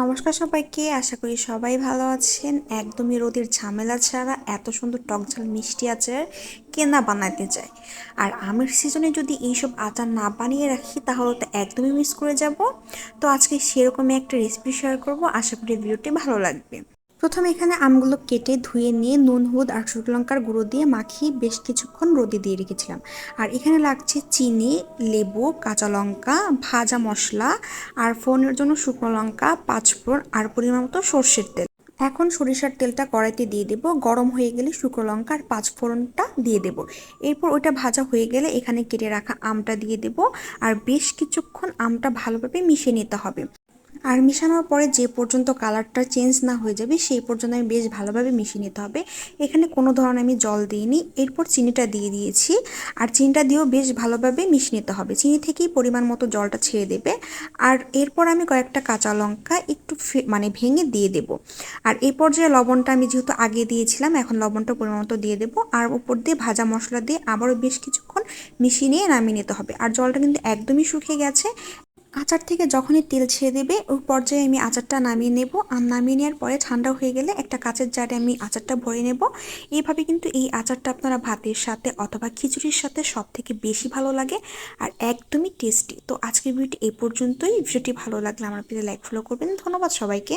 নমস্কার সবাইকে, আশা করি সবাই ভালো আছেন। একদমই রোদের ঝামেলা ছাড়া এত সুন্দর টকঝাল মিষ্টি আচার কে না বানাতে চায়। আর আমের সিজনে যদি এইসব আচার না বানিয়ে রাখি, তাহলে তো একদমই মিস করে যাব। তো আজকে সেরকমই একটা রেসিপি শেয়ার করব। আশা করি ভিডিওটি ভালো লাগবে। প্রথমে এখানে আমগুলো কেটে ধুয়ে নিয়ে নুন, হলুদ আর শুকনো লঙ্কার গুঁড়ো দিয়ে মাখিয়ে বেশ কিছুক্ষণ রোদে দিয়ে রেখেছিলাম। আর এখানে লাগছে চিনি, লেবু, কাঁচা লঙ্কা, ভাজা মশলা আর ফোড়নের জন্য শুকনো লঙ্কা, পাঁচফোড়ন আর পরিমাণ মতো সর্ষের তেল। এখন সরিষার তেলটা কড়াইতে দিয়ে দেব। গরম হয়ে গেলে শুকনো লঙ্কা আর পাঁচফোড়নটা দিয়ে দেব। এরপর ওইটা ভাজা হয়ে গেলে এখানে কেটে রাখা আমটা দিয়ে দেব। আর বেশ কিছুক্ষণ আমটা ভালোভাবে মিশিয়ে নিতে হবে। আর মিশানোর পরে যে পর্যন্ত কালারটা চেঞ্জ না হয়ে যাবে, সেই পর্যন্ত আমি বেশ ভালোভাবে মিশিয়ে নিতে হবে। এখানে কোনো ধরনের আমি জল দিইনি। এরপর চিনিটা দিয়ে দিয়েছি। আর চিনিটা দিয়েও বেশ ভালোভাবে মিশিয়ে নিতে হবে। চিনি থেকেই পরিমাণ মতো জলটা ছেড়ে দেবে। আর এরপর আমি কয়েকটা কাঁচা লঙ্কা একটু মানে ভেঙে দিয়ে দেব। আর এই পর্যায়ে লবণটা আমি যেহেতু আগে দিয়েছিলাম, এখন লবণটা পরিমাণ মতো দিয়ে দেবো। আর উপর দিয়ে ভাজা মশলা দিয়ে আবারও বেশ কিছুক্ষণ মিশিয়ে নিয়ে নামিয়ে নিতে হবে। আর জলটা কিন্তু একদমই শুকিয়ে গেছে। আচার থেকে যখনই তেল ছেড়ে দেবে, ওই পর্যায়ে আমি আচারটা নামিয়ে নেব। আর নামিয়ে নেওয়ার পরে ঠান্ডা হয়ে গেলে একটা কাঁচের জারে আমি আচারটা ভরে নেব। এইভাবে কিন্তু এই আচারটা আপনারা ভাতের সাথে অথবা খিচুড়ির সাথে সব থেকে বেশি ভালো লাগে আর একদমই টেস্টি। তো আজকের ভিডিওটি এই পর্যন্তই। ভিডিওটি ভালো লাগলে আমার পেজে লাইক ফলো করবেন। ধন্যবাদ সবাইকে।